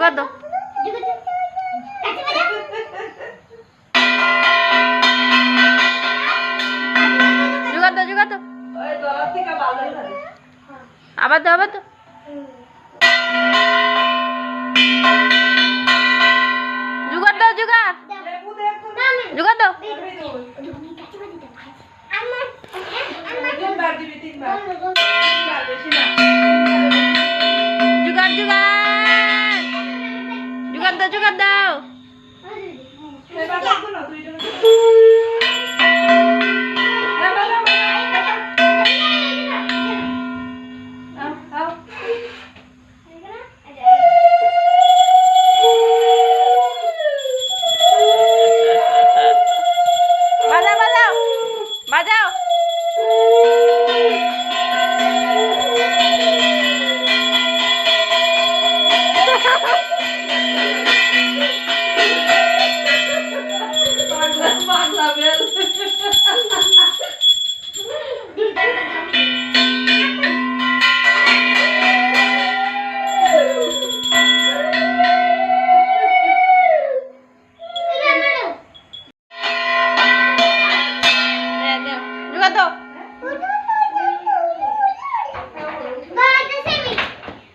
জোগাড় দাও জোগাড় দাও জোগাড় দাও। আবার দাও আবার দাও। জোগাড় দাও জোগাড় জোগাড় দাও। দিবি তুই তিনবার দিবি তিনবার। তিনবার বেশি না। দাও জোগাড় দাও এবার দেখো না তুই এটা না না না আও আও বাজাও বাজাও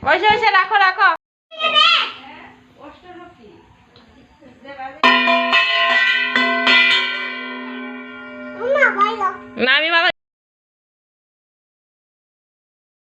বসে বসে রাখো রাখো। না আমি বাবা